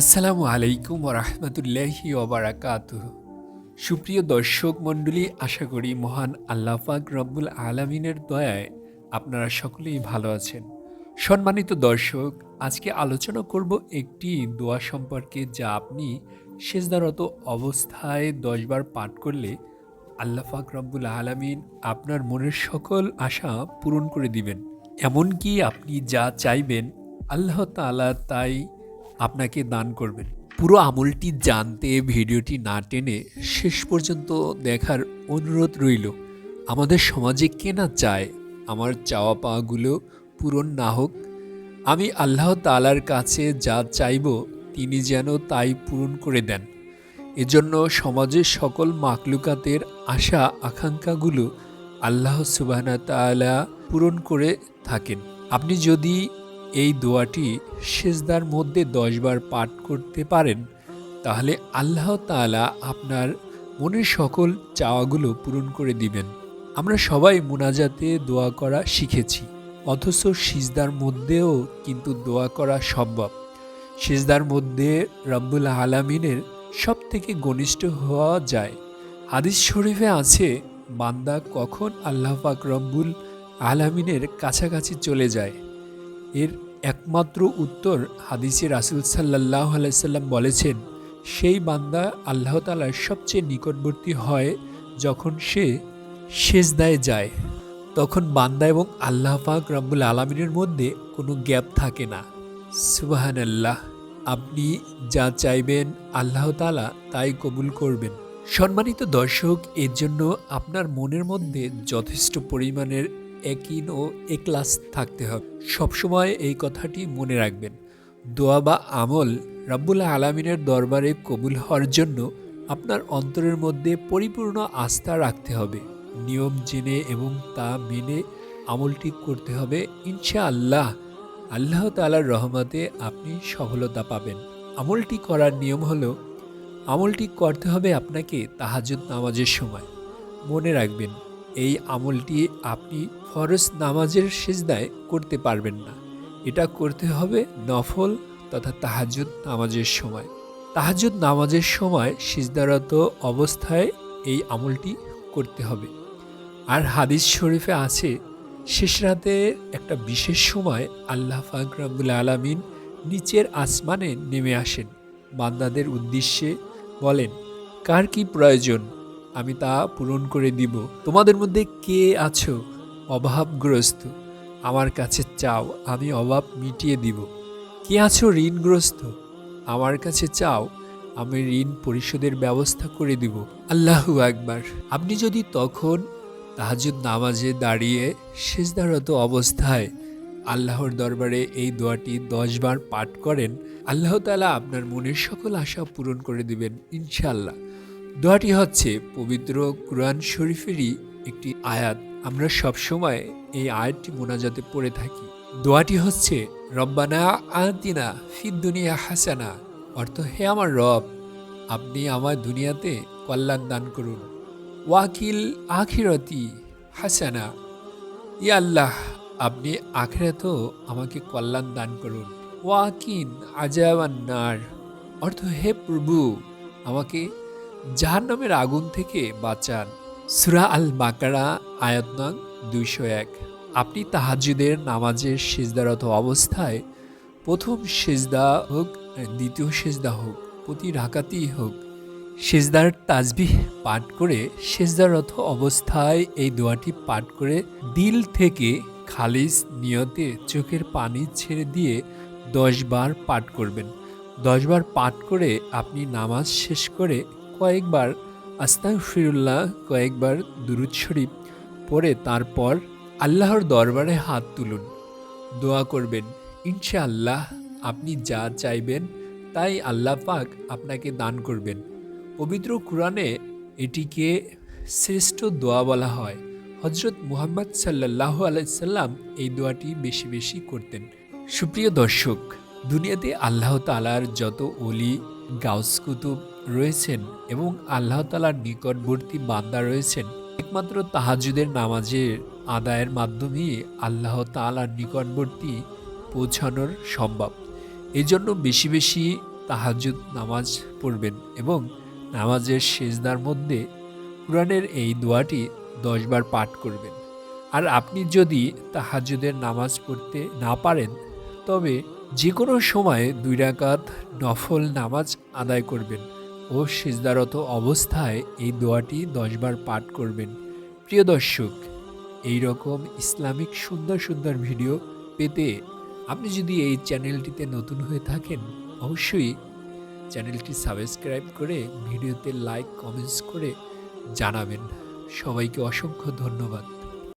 আসসালামু আলাইকুম রহমতুল্লাহি ওবরাকাত সুপ্রিয় দর্শক মণ্ডলী, আশা করি মহান আল্লাহ পাক রব্বুল আলমিনের দয়ায় আপনারা সকলেই ভালো আছেন। সম্মানিত দর্শক, আজকে আলোচনা করব একটি দোয়া সম্পর্কে যা আপনি সেজদারত অবস্থায় দশবার পাঠ করলে আল্লাহ পাক রব্বুল আলমিন আপনার মনের সকল আশা পূরণ করে দিবেন। এমনকি আপনি যা চাইবেন, আল্লাহ তাআলা তাই আপনাকে দান করবেন। পুরো আমলটি জানতে, ভিডিওটি না টেনে শেষ পর্যন্ত দেখার অনুরোধ রইল। আমাদের সমাজে কেনা চায় আমার চাওয়া পাওয়াগুলো পূরণ না হোক? আমি আল্লাহ তালার কাছে যা চাইব, তিনি যেন তাই পূরণ করে দেন। এজন্য সমাজের সকল মাকলুকাতের আশা, আকাঙ্ক্ষাগুলো আল্লাহ সুবাহনা তাআলা পূরণ করে থাকেন। আপনি যদি এই দোয়াটি সেজদার মধ্যে দশবার পাঠ করতে পারেন, তাহলে আল্লাহ তাআলা আপনার মনের সকল চাওয়াগুলো পূরণ করে দিবেন। আমরা সবাই মুনাজাতে দোয়া করা শিখেছি, অথচ সিজদার মধ্যেও কিন্তু দোয়া করা সম্ভব। সিজদার মধ্যে রব্বুল আলামিনের সব থেকে ঘনিষ্ঠ হওয়া যায়। হাদিস শরীফে আছে, বান্দা কখন আল্লাহ পাক রব্বুল আলামিনের কাছাকাছি চলে যায়, এর একমাত্র উত্তর হাদিসে রাসুল সাল্লাহ আলাইসাল্লাম বলেছেন, সেই বান্দা আল্লাহ তালার সবচেয়ে নিকটবর্তী হয় যখন সে সেজদায় যায়। তখন বান্দা এবং আল্লাহ পাক রব্বুল আলমিনের মধ্যে কোনো গ্যাপ থাকে না। সুবাহান আল্লাহ আপনি যা চাইবেন আল্লাহ তালা তাই কবুল করবেন। সম্মানিত দর্শক, এর জন্য আপনার মনের মধ্যে যথেষ্ট পরিমাণের একিন ও একলাস থাকতে হবে। সবসময় এই কথাটি মনে রাখবেন। দোয়া বা আমল রাব্বুল্লাহ আলমিনের দরবারে কবুল হওয়ার জন্য আপনার অন্তরের মধ্যে পরিপূর্ণ আস্থা রাখতে হবে। নিয়ম জেনে এবং তা মেনে আমলটি করতে হবে। ইনশা আল্লাহ আল্লাহ তালার রহমতে আপনি সফলতা পাবেন। আমলটি করার নিয়ম হলো, আমলটি করতে হবে আপনাকে তাহাজুদ নামাজের সময়। মনে রাখবেন এই আমলটি আপনি ফরজ নামাজের সেজদায় করতে পারবেন না। এটা করতে হবে নফল তথা তাহাজুদ নামাজের সময়। তাহাজুদ নামাজের সময় সিজদারত অবস্থায় এই আমলটি করতে হবে। আর হাদিস শরীফে আছে, শেষ রাতে একটা বিশেষ সময় আল্লাহ ফাকরাবুল আলমিন নিচের আসমানে নেমে আসেন। বান্দাদের উদ্দেশ্যে বলেন, কার কি প্রয়োজন? আমি তা পূরণ করে দিব। তোমাদের মধ্যে কে আছো? অভাবগ্রস্ত। আমার কাছে চাও, আমি অভাব মিটিয়ে দিব। কে আছো ঋণগ্রস্ত? আমার কাছে চাও, আমি ঋণ পরিশোধের ব্যবস্থা করে দিব। আল্লাহু একবার আপনি যদি তখন তাহাজুদ নামাজে দাঁড়িয়ে সেজদারত অবস্থায় আল্লাহর দরবারে এই দোয়াটি দশবার পাঠ করেন, আল্লাহ তালা আপনার মনের সকল আশা পূরণ করে দিবেন ইনশাল্লাহ দোয়াটি হচ্ছে পবিত্র কুরআন শরীফেরই একটি আয়াত। আমরা সবসময় এই আয়াতটি মোনাজাতে পড়ে থাকি। দোয়াটি হচ্ছে, রব্বানা আতিনা ফিদ দুনিয়া হাসানা। অর্থ, হে আমার রব, আপনি আমার দুনিয়াতে কল্যাণ দান করুন। ওয়াকিল আখিরতি হাসানা। ই আল্লাহ, আপনি আখিরাতেও আমাকে কল্যাণ দান করুন। ওয়াকিন আজাবান্নার অর্থ, হে প্রভু, আমাকে জাহান্নামের আগুন থেকে বাঁচান। সুরা আল বাকারা আয়াত নং দুইশো এক। আপনি তাহাজুদের নামাজের সেজদারত অবস্থায় প্রথম সেজদা হোক, দ্বিতীয় সেজদা হোক, প্রতি রাকাতেই হোক, সেজদার তাজবিহ পাঠ করে সেজদারত অবস্থায় এই দোয়াটি পাঠ করে দিল থেকে খালিস নিয়তে চোখের পানি ছেড়ে দিয়ে দশবার পাঠ করবেন। দশবার পাঠ করে আপনি নামাজ শেষ করে কয়েকবার আস্তাক ফিরুল্লাহ, কয়েকবার দুরুদ শরীফ পরে তারপর আল্লাহর দরবারে হাত তুলুন। দোয়া করবেন ইনশা আল্লাহ আপনি যা চাইবেন তাই আল্লাহ পাক আপনাকে দান করবেন। পবিত্র কোরআনে এটিকে শ্রেষ্ঠ দোয়া বলা হয়। হজরত মুহাম্মদ সাল্লাহ আলাইসাল্লাম এই দোয়াটি বেশি বেশি করতেন। সুপ্রিয় দর্শক, দুনিয়াতে আল্লাহ তালার যত অলি গাউস কুতুব রয়েছেন এবং আল্লাহ তালার নিকটবর্তী বান্দা রয়েছেন। একমাত্র তাহাজুদের নামাজের আদায়ের মাধ্যমেই আল্লাহ তালার নিকটবর্তী পৌঁছানোর সম্ভব। এই জন্য বেশি বেশি তাহাজুদ নামাজ পড়বেন এবং নামাজের সেজদার মধ্যে কোরআনের এই দোয়াটি দশবার পাঠ করবেন। আর আপনি যদি তাহাজ্জুদের নামাজ পড়তে না পারেন, তবে যে কোনো সময় দুই রাকাত নফল নামাজ আদায় করবেন ও সিজদারত অবস্থায় এই দোয়াটি দশবার পাঠ করবেন। প্রিয় দর্শক এই রকম ইসলামিক সুন্দর সুন্দর ভিডিও পেতে আপনি যদি এই চ্যানেলটিতে নতুন হয়ে থাকেন, অবশ্যই চ্যানেলটি সাবস্ক্রাইব করে ভিডিওতে লাইক, কমেন্টস করে জানাবেন। সবাইকে অসংখ্য ধন্যবাদ।